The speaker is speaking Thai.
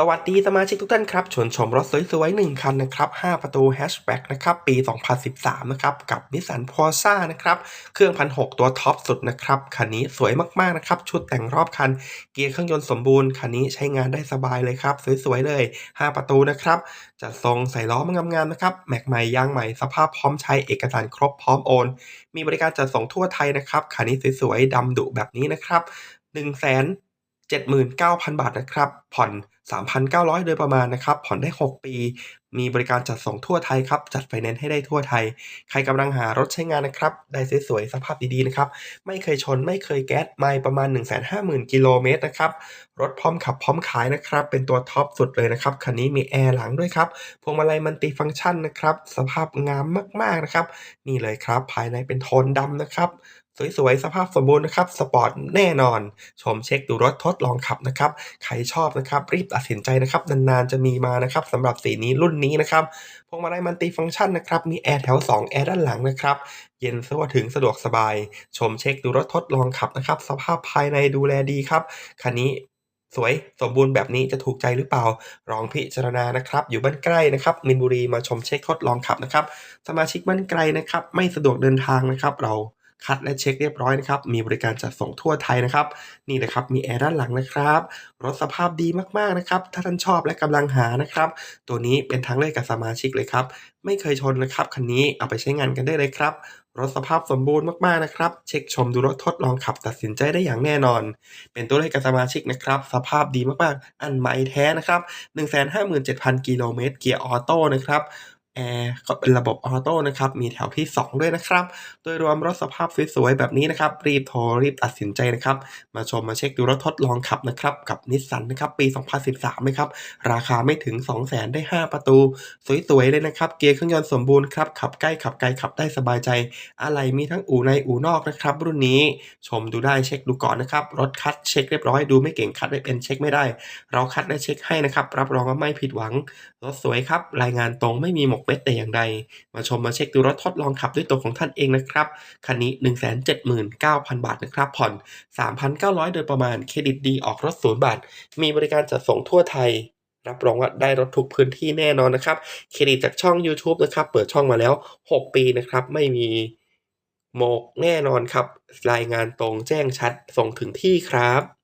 สวัสดีสมาชิกทุกท่านครับชวนชมรถสวยๆ1คันนะครับ 5 ประตูแฮชแบ็กนะครับปี 2013 นะครับ กับ Nissan p o r s a นะครับ เครื่อง1,600ตัวท็อปสุดนะครับ คันนี้สวยมากๆนะครับ ชุดแต่งรอบคัน เกียร์เครื่องยนต์สมบูรณ์ คันนี้ใช้งานได้สบายเลยครับ สวยๆเลย 5 ประตูนะครับ จัดทรงใส่ล้อมางามๆนะครับ แม็กใหม่ยางใหม่สภาพพร้อมใช้เอกสารครบพร้อมโอน มีบริการจัดส่งทั่วไทยนะครับคันนี้สวยๆดำดุแบบนี้นะครับ1 0 0 0 0 79,000 บาทนะครับ ผ่อน 3,900 โดยประมาณนะครับ ผ่อนได้ 6 ปี มีบริการจัดส่งทั่วไทยครับ จัดไฟแนนซ์ให้ได้ทั่วไทย ใครกำลังหารถใช้งานนะครับ ได้สวยๆ สภาพดีๆ นะครับ ไม่เคยชน ไม่เคยแก๊ส ไม่ประมาณ 150,000 กิโลเมตรนะครับ รถพร้อมขับพร้อมขายนะครับ เป็นตัวท็อปสุดเลยนะครับ คันนี้มีแอร์หลังด้วยครับ พวงมาลัยมัลติฟังก์ชันนะครับ สภาพงามมากๆ นะครับ นี่เลยครับ ภายในเป็นโทนดำนะครับ สวยๆ สภาพสมบูรณ์นะครับ สปอร์ตแน่นอน ชมเช็คดูรถทดลองขับนะครับ ใครชอบนะครับ รีบตัดสินใจนะครับ นานๆ จะมีมานะครับสำหรับสีนี้รุ่นนี้นะครับ พวงมาลัยมัลติฟังก์ชันนะครับ มีแอร์แถว 2 แอร์ด้านหลังนะครับ เย็นทั่วถึงสะดวกสบาย ชมเช็คดูรถทดลองขับนะครับ สภาพภายในดูแลดีครับ คันนี้สวยสมบูรณ์แบบนี้จะถูกใจหรือเปล่าลองพิจารณานะครับ อยู่บ้านใกล้นะครับมินบุรีมาชมเช็คทดลองขับนะครับ สมาชิกบ้านไกลนะครับ ไม่สะดวกเดินทางนะครับ เรา คัดและเช็คเรียบร้อยนะครับ มีบริการจัดส่งทั่วไทยนะครับ นี่นะครับ มีแอร์ด้านหลังนะครับ รถสภาพดีมากๆนะครับ ถ้าท่านชอบและกำลังหานะครับ ตัวนี้เป็นทางเลือกกับสมาชิกเลยครับ ไม่เคยชนนะครับ คันนี้เอาไปใช้งานกันได้เลยครับ รถสภาพสมบูรณ์มากๆนะครับ เช็คชมดูรถทดลองขับตัดสินใจได้อย่างแน่นอน เป็นตัวเลขกับสมาชิกนะครับ สภาพดีมากๆ อันใหม่แท้นะครับ 157,000 กิโลเมตร เกียร์ออโต้นะครับ แอร์ก็เป็นระบบออโต้นะครับ มีแถวที่ 2 ด้วยนะครับ โดยรวมรถสภาพสวยๆ แบบนี้นะครับ รีบโทรรีบตัดสินใจนะครับ มาชมมาเช็คดูรถทดลองขับนะครับ กับนิสสันนะครับ ปี 2013 นะครับ ราคาไม่ถึง 200,000ได้ 5 ประตู สวยๆ เลยนะครับ เกียร์เครื่องยนต์สมบูรณ์ครับ ขับใกล้ขับไกลขับได้สบายใจ อะไรมีทั้งอู่ในอู่นอกนะครับ รุ่นนี้ชมดูได้เช็คดูก่อนนะครับ รถคัดเช็คเรียบร้อยดูไม่เก่งคัดไม่เป็นเช็คไม่ได้ เราคัดและเช็คให้นะครับ รับรองว่าไม่ผิดหวัง รถสวยครับ รายงานตรงไม่มีหมกเม็ดแต่อย่างใด มาชมมาเช็คดูรถทดลองขับด้วยตัวของท่านเองนะครับ คันนี้ 179,000 บาทนะครับ ผ่อน 3,900 โดยประมาณ เครดิตดีออกรถศูนย์บาท มีบริการจัดส่งทั่วไทยรับรองว่าได้รถทุกพื้นที่แน่นอนนะครับ เครดิตจากช่อง YouTube นะครับ เปิดช่องมาแล้ว 6 ปีนะครับ ไม่มีโมกแน่นอนครับ รายงานตรงแจ้งชัดส่งถึงที่ครับ